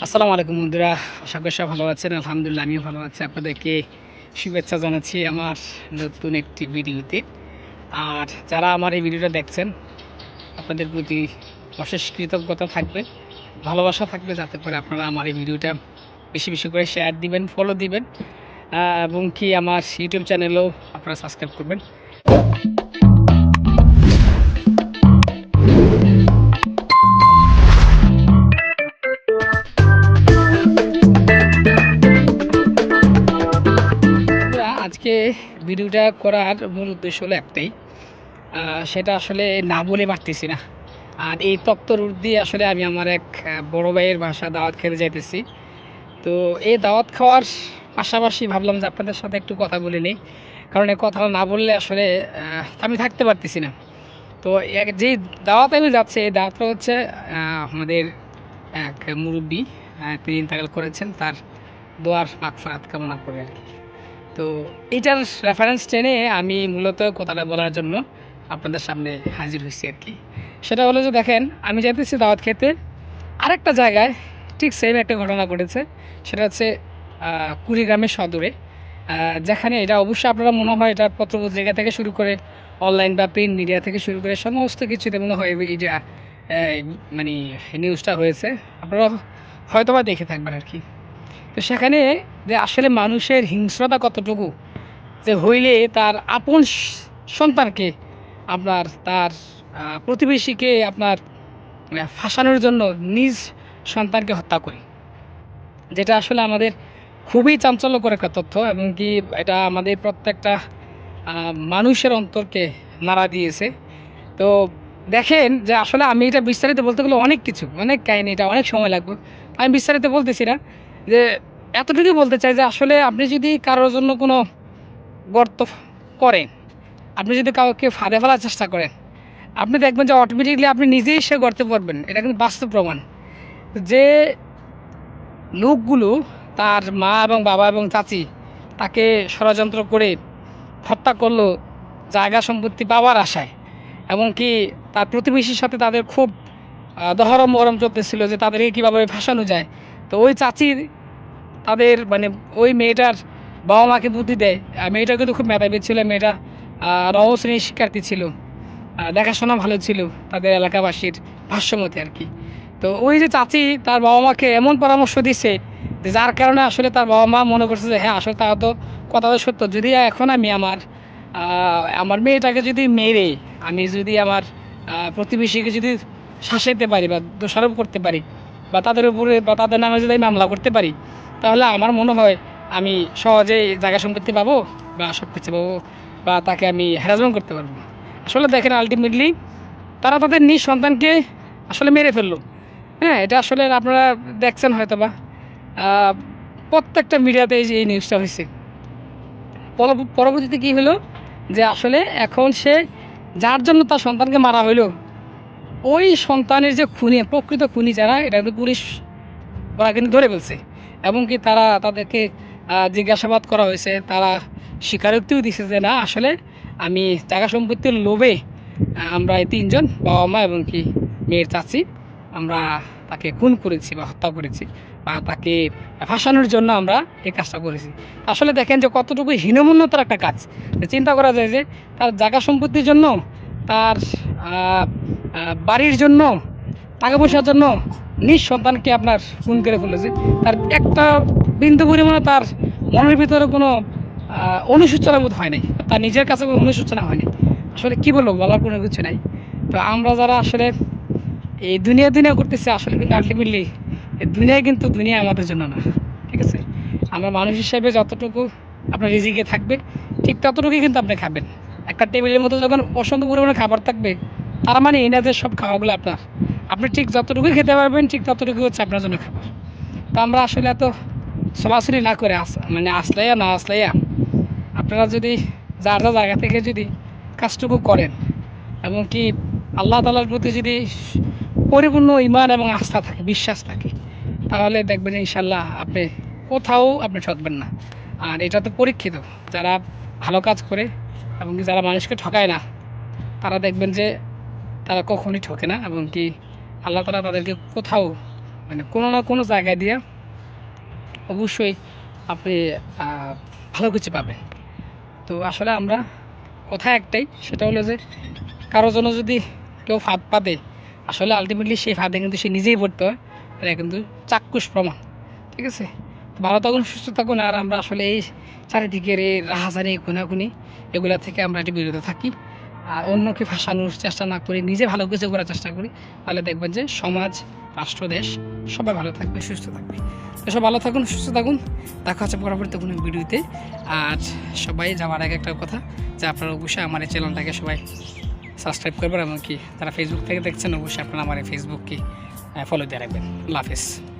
আসসালামু আলাইকুম বন্ধুরা করি সব ভালো আছেন, আলহামদুলিল্লাহ আমিও ভালো আছি। আপনাদেরকে শুভেচ্ছা জানাচ্ছি আমার নতুন একটি ভিডিওতে। আর যারা আমার এই ভিডিওটা দেখছেন, আপনাদের প্রতি অশেষ কৃতজ্ঞতা থাকবে, ভালোবাসা থাকবে, যাতে করে আপনারা আমার এই ভিডিওটা বেশি বেশি করে শেয়ার দিবেন ফলো দিবেন এবং কি আমার ইউটিউব চ্যানেলেও আপনারা সাবস্ক্রাইব করবেন। আজকে ভিডিওটা করার মূল উদ্দেশ্য হলো একটাই। সেটা আসলে না বলে পারতেছি না। আর এই রুট দিয়ে আসলে আমি আমার এক বড় ভাইয়ের বাসা দাওয়াত খেতে যাইতেছি। তো এই দাওয়াত খাওয়ার পাশাপাশি ভাবলাম যে আপনাদের সাথে একটু কথা বলে নিই। কারণ এই কথা না বললে আসলে আমি থাকতে পারতেছি না। তো যেই দাওয়াতে আমি যাচ্ছি, এই দাওয়াতটা হচ্ছে আমাদের এক মুরব্বী তিনি ইন্তাকাল করেছেন। তার দোয়ার মাকফারাত কামনা করে আর কি। তো এইটার রেফারেন্স টেনে আমি মূলত কথাটা বলার জন্য আপনাদের সামনে হাজির হয়েছি আর কি। সেটা হলো যে দেখেন, আমি যেতেছি দাওয়াত খেতে। আরেকটা জায়গায় ঠিক সেম একটা ঘটনা ঘটেছে। সেটা হচ্ছে কুড়িগ্রামের সদরে। যেখানে এটা অবশ্যই আপনারা মনে হয় এটা পত্রপত্রিকা থেকে শুরু করে অনলাইন বা প্রিন্ট মিডিয়া থেকে শুরু করে সমস্ত কিছুতে মনে হয় এটা মানে নিউজটা হয়েছে। আপনারা হয়তো বা দেখে থাকবেন আর কি। তো সেখানে যে আসলে মানুষের হিংস্রতা কতটুকু, যে হইলে তার আপন সন্তানকে আপনার তার প্রতিবেশীকে আপনার ফাঁসানোর জন্য নিজ সন্তানকে হত্যা করে। যেটা আসলে আমাদের খুবই চাঞ্চল্যকর একটা তথ্য এবং কি এটা আমাদের প্রত্যেকটা মানুষের অন্তরকে নাড়া দিয়েছে। তো দেখেন যে আসলে আমি এটা বিস্তারিত বলতে গেলে অনেক কিছু, অনেক কাহিনি, এটা অনেক সময় লাগবে। আমি বিস্তারিত বলতেছি না। যে এতটুকু বলতে চাই যে আসলে আপনি যদি কারোর জন্য কোনো গর্ত করেন, আপনি যদি কাউকে ফাঁদে ফেলার চেষ্টা করেন, আপনি দেখবেন যে অটোমেটিকলি আপনি নিজেই সে গর্তে পড়বেন। এটা কিন্তু বাস্তব প্রমাণ। যে লোকগুলো তার মা এবং বাবা এবং চাচি তাকে ষড়যন্ত্র করে হত্যা করল জায়গা সম্পত্তি পাওয়ার আশায় এবং কি তার প্রতিবেশীর সাথে তাদের খুব দহরম মরম চলতেছিল যে তাদেরকে কীভাবে ফাঁসানো যায় তো ওই চাচি তাদের মানে ওই মেয়েটার বাবা মাকে বুদ্ধি দেয়। মেয়েটা কিন্তু খুব মেধাবী ছিল, মেয়েটা নবম শ্রেণির শিক্ষার্থী ছিল। দেখাশোনা ভালো ছিল তাদের এলাকাবাসীর ভাষ্যমতে আর কি। তো ওই যে চাচি তার বাবা মাকে এমন পরামর্শ দিছে যে যার কারণে আসলে তার বাবা মা মনে করছে যে হ্যাঁ আসলে তারা তো কথা তো সত্য। যদি এখন আমি আমার আমার মেয়েটাকে যদি মেরে, আমি যদি আমার প্রতিবেশীকে যদি শাসাইতে পারি বা দোষারোপ করতে পারি বা তাদের উপরে বা তাদের নামে যদি আমি মামলা করতে পারি, তাহলে আমার মনে হয় আমি সহজেই জায়গা সম্পত্তি পাবো বা সব কিছু পাবো বা তাকে আমি হ্যারাসমেন্ট করতে পারব। আসলে দেখেন আলটিমেটলি তারা তাদের নিজ সন্তানকে আসলে মেরে ফেলল। হ্যাঁ এটা আসলে আপনারা দেখছেন হয়তো বা প্রত্যেকটা মিডিয়াতে এই যে এই নিউজটা হয়েছে পরবর্তীতে কী হলো? যে আসলে এখন সে যার জন্য তার সন্তানকে মারা হইল ওই সন্তানের যে খুনি, প্রকৃত খুনি যারা, এটা কিন্তু পুলিশ ওরা কিন্তু ধরে ফেলছে। এবং কি তারা তাদেরকে জিজ্ঞাসাবাদ করা হয়েছে। তারা স্বীকারোক্তিও দিছে যে, না, আসলে আমি জায়গা সম্পত্তির লোভে আমরা এই তিনজন বাবা মা এবং কি মেয়ের চাচি, আমরা তাকে খুন করেছি বা হত্যা করেছি বা তাকে ফাঁসানোর জন্য আমরা এই কাজটা করেছি। আসলে দেখেন যে কতটুকু হীনমন্যতার একটা কাজ। চিন্তা করা যায় যে, তার জায়গা সম্পত্তির জন্য তার বাড়ির জন্য টাকা পয়সার জন্য নিজ সন্তানকে আপনার খুন করে ফেলেছে। তার একটা বিন্দু পরিমাণে তার মনের ভিতরে কোনো আহ, অনুশোচনা বোধ হয় নাই। তার নিজের কাছে কোনো অনুশোচনা হয়নি। আসলে কী বলব বলার কোনো কিছু নাই। তো আমরা যারা আসলে এই দুনিয়া দুনিয়া করতেছি আসলে কিন্তু আলটিমেটলি এই দুনিয়ায় কিন্তু দুনিয়া আমাদের জন্য না ঠিক আছে? আমরা মানুষ হিসেবে যতটুকু আপনার রিজিকে থাকবে ঠিক ততটুকুই কিন্তু আপনি খাবেন। একটা টেবিলের মধ্যে যখন অসংখ্য পরিমাণে খাবার থাকবে তার মানে যে সব খাওয়াগুলো আপনার। আপনি ঠিক যতটুকুই খেতে পারবেন, ঠিক ততটুকু হচ্ছে আপনার জন্য খাবার। তো আমরা আসলে এত সরাসরি না করে আস মানে আসলাইয়া না আসলাইয়া আপনারা যদি যার যা জায়গা থেকে যদি কাজটুকু করেন, এবং কি আল্লাহ তালার প্রতি যদি পরিপূর্ণ ইমান এবং আস্থা থাকে, বিশ্বাস থাকে, তাহলে দেখবেন ইনশাল্লাহ আপনি কোথাও আপনি ঠকবেন না। আর এটা তো পরীক্ষিত, যারা ভালো কাজ করে এবং যারা মানুষকে ঠকায় না, তারা দেখবেন যে তারা কখনই ঠকে না এবং কি আল্লাহ তালা তাদেরকে কোথাও মানে কোনো না কোনো জায়গায় দিয়ে অবশ্যই আপনি ভালো কিছু পাবেন। তো আসলে আমরা কথা একটাই, সেটা হলো যে কারোর জন্য যদি কেউ ফাঁদ পাতে, আসলে আলটিমেটলি সেই ফাঁদে কিন্তু সে নিজেই পড়তে হয় এটা কিন্তু চাক্ষুষ প্রমাণ, ঠিক আছে? ভালো থাকুন, সুস্থ থাকুন, আর আমরা আসলে এই চারিদিকের এই রাহাজানি খুনাখুনি এগুলা থেকে আমরা একটু বিরত থাকি। আর অন্যকে ফাঁসানোর চেষ্টা না করি, নিজে ভালো কিছু করার চেষ্টা করি, তাহলে দেখবেন যে সমাজ, রাষ্ট্র, দেশ সবাই ভালো থাকবে, সুস্থ থাকবে। সব ভালো থাকুন, সুস্থ থাকুন। দেখা হচ্ছে পরবর্তী কোনো ভিডিওতে। আর সবাই যাওয়ার আগে একটা কথা, যে আপনারা অবশ্যই আমার এই চ্যানেলটাকে সবাই সাবস্ক্রাইব করবেন, এমনকি যারা ফেসবুক থেকে দেখছেন, অবশ্যই আপনারা আমার এই ফেসবুককে ফলো দিয়ে রাখবেন। আল্লাহ হাফিজ।